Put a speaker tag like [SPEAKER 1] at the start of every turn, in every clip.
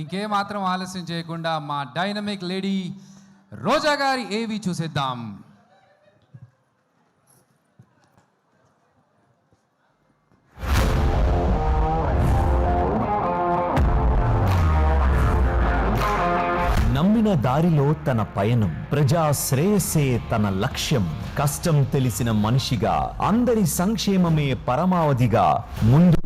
[SPEAKER 1] ఇంకే మాత్రం ఆలస్యం చేయకుండా మా డైనమిక్ లేడీ రోజా గారి ఏవి చూసేద్దాం.
[SPEAKER 2] నమ్మిన దారిలో తన పయనం ప్రజా శ్రేయస్సే తన లక్ష్యం. కష్టం తెలిసిన మనిషిగా అందరి సంక్షేమమే పరమావధిగా ముందు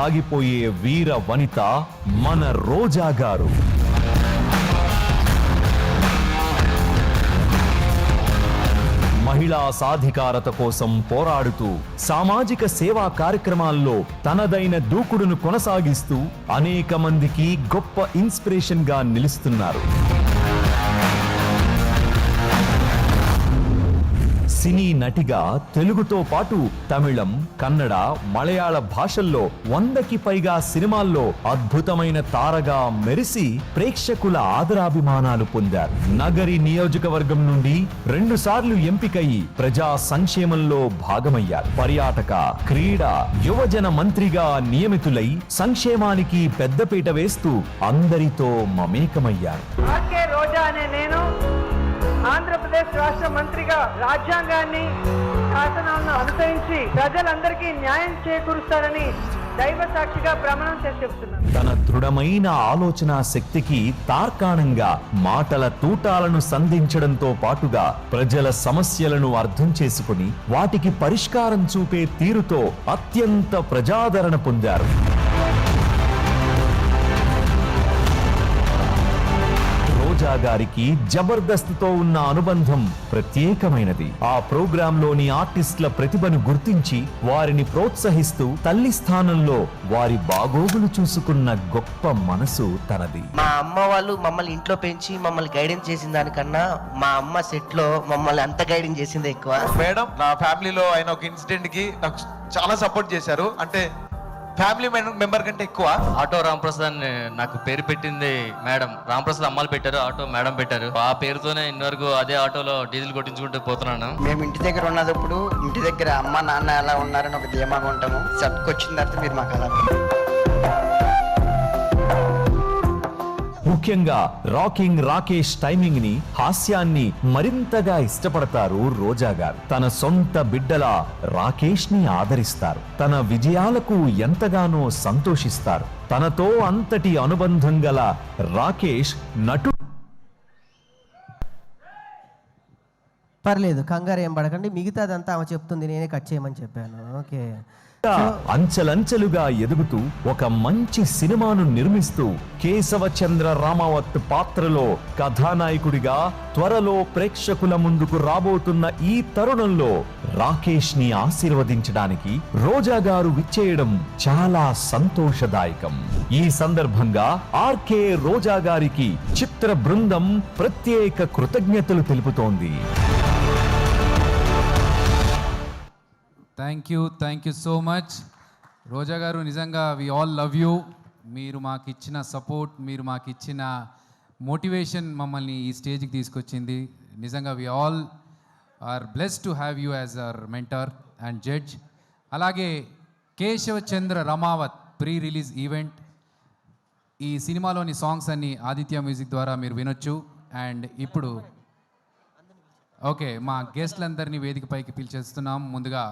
[SPEAKER 2] ఆగిపోయే వీర వనిత మన రోజా గారు. మహిళా సాధికారత కోసం పోరాడుతూ సామాజిక సేవా కార్యక్రమాల్లో తనదైన దూకుడును కొనసాగిస్తూ అనేక మందికి గొప్ప ఇన్స్పిరేషన్గా నిలుస్తున్నారు. సినీ నటిగా తెలుగుతో పాటు తమిళం కన్నడ మలయాళ భాషల్లో వందకి పైగా సినిమాల్లో అద్భుతమైన తారగా మెరిసి ప్రేక్షకుల ఆదరాభిమానాలు పొందారు. నగరి నియోజకవర్గం నుండి రెండు సార్లు ఎంపికయి ప్రజా సంక్షేమంలో భాగమయ్యారు. పర్యాటక క్రీడ యువజన మంత్రిగా నియమితులై సంక్షేమానికి పెద్దపీట వేస్తూ అందరితో మమేకమయ్యారు.
[SPEAKER 3] రోజా అనే నేను ఆంధ్రప్రదేశ్ రాష్ట్ర మంత్రిగా రాజ్యాంగాన్ని శాసనాలను అనుసరించి ప్రజలందరికీ న్యాయం చేకూరుస్తారని దైవ సాక్షిగా ప్రమాణం చేసి చెప్తున్నాను
[SPEAKER 2] తన దృఢమైన ఆలోచన శక్తికి తార్కాణంగా మాటల తూటాలను సంధించడంతో పాటుగా ప్రజల సమస్యలను అర్థం చేసుకుని వాటికి పరిష్కారం చూపే తీరుతో అత్యంత ప్రజాదరణ పొందారు. రోజా గారికి జబర్దస్త్తో ఉన్న అనుబంధం ప్రత్యేకమైనది. ఆ ప్రోగ్రామ్లోని ఆర్టిస్టుల ప్రతిభను గుర్తించి వారిని ప్రోత్సహిస్తూ తల్లి స్థానంలో వారి బాగోగులు చూసుకున్న గొప్ప మనసు తనది.
[SPEAKER 4] మా అమ్మ వాళ్ళు మమ్మల్ని ఇంట్లో పెంచి మమ్మల్ని గైడెన్స్ చేసిన దానికన్నా మా అమ్మ సెట్లో మమ్మల్ని అంత గైడెన్స్ చేసింది ఎక్కువ.
[SPEAKER 5] మేడం నా ఫ్యామిలీలో అయిన ఒక ఇన్సిడెంట్కి నాకు చాలా సపోర్ట్ చేశారు. అంటే ఫ్యామిలీ మెంబర్ కంటే ఎక్కువ?
[SPEAKER 6] ఆటో రాంప్రసాద్ అని నాకు పేరు పెట్టింది మేడం. రాంప్రసాద్ అమ్మాలు పెట్టారు ఆటో మేడం పెట్టారు. ఆ పేరుతోనే ఇన్నవరకు అదే ఆటోలో డీజిల్ కొట్టించుకుంటూ పోతున్నాను.
[SPEAKER 7] మేము ఇంటి దగ్గర ఉన్నప్పుడు ఇంటి దగ్గర అమ్మ నాన్న ఎలా ఉన్నారని ఒక ధీమాగా ఉంటాము. సెట్కి వచ్చిన తర్వాత మీరు మాకు అలా
[SPEAKER 2] ముఖ్యంగా రాకింగ్ రాకేష్ టైమింగ్ని హాస్యాన్ని మరింతగా ఇష్టపడతారు రోజా గారు. తన సొంత బిడ్డల రాకేష్ని ఆదరిస్తారు. తన విజయాలకు ఎంతగానో సంతోషిస్తారు. తనతో అంతటి అనుబంధం గల రాకేష్ నటు
[SPEAKER 8] పర్లేదు కంగారు ఏం పడకండి. మిగతాదంతా ఆమె చెప్తుంది నేనే కట్ చేయమని చెప్పాను. ఓకే.
[SPEAKER 2] అంచెలంచెలుగా ఎదుగుతూ ఒక మంచి సినిమాను నిర్మిస్తూ కేశవ చంద్ర రామావత్ పాత్రలో కథానాయకుడిగా త్వరలో ప్రేక్షకుల ముందుకు రాబోతున్న ఈ తరుణంలో రాకేష్ని ఆశీర్వదించడానికి రోజా గారు విచ్చేయడం చాలా సంతోషదాయకం. ఈ సందర్భంగా ఆర్కే రోజా గారికి చిత్ర బృందం ప్రత్యేక కృతజ్ఞతలు తెలుపుతోంది.
[SPEAKER 1] Thank you thank you so much Roja garu నిజంగా వి ఆల్ లవ్ యూ మీరు మాకు ఇచ్చిన సపోర్ట్ మీరు మాకు ఇచ్చిన మోటివేషన్ మమ్మల్ని ఈ స్టేజ్కి తీసుకొచ్చింది నిజంగా we all are bless to have you as our mentor and judge అలాగే Keshava Chandra Ramavath pre release event ఈ సినిమాలోని సాంగ్స్ అన్ని ఆదిత్య మ్యూజిక్ ద్వారా మీరు వినొచ్చు. అండ్ ఇప్పుడు ఓకే మా గెస్ట్లందరినీ వేదికపైకి పిలిచేస్తున్నాం. ముందుగా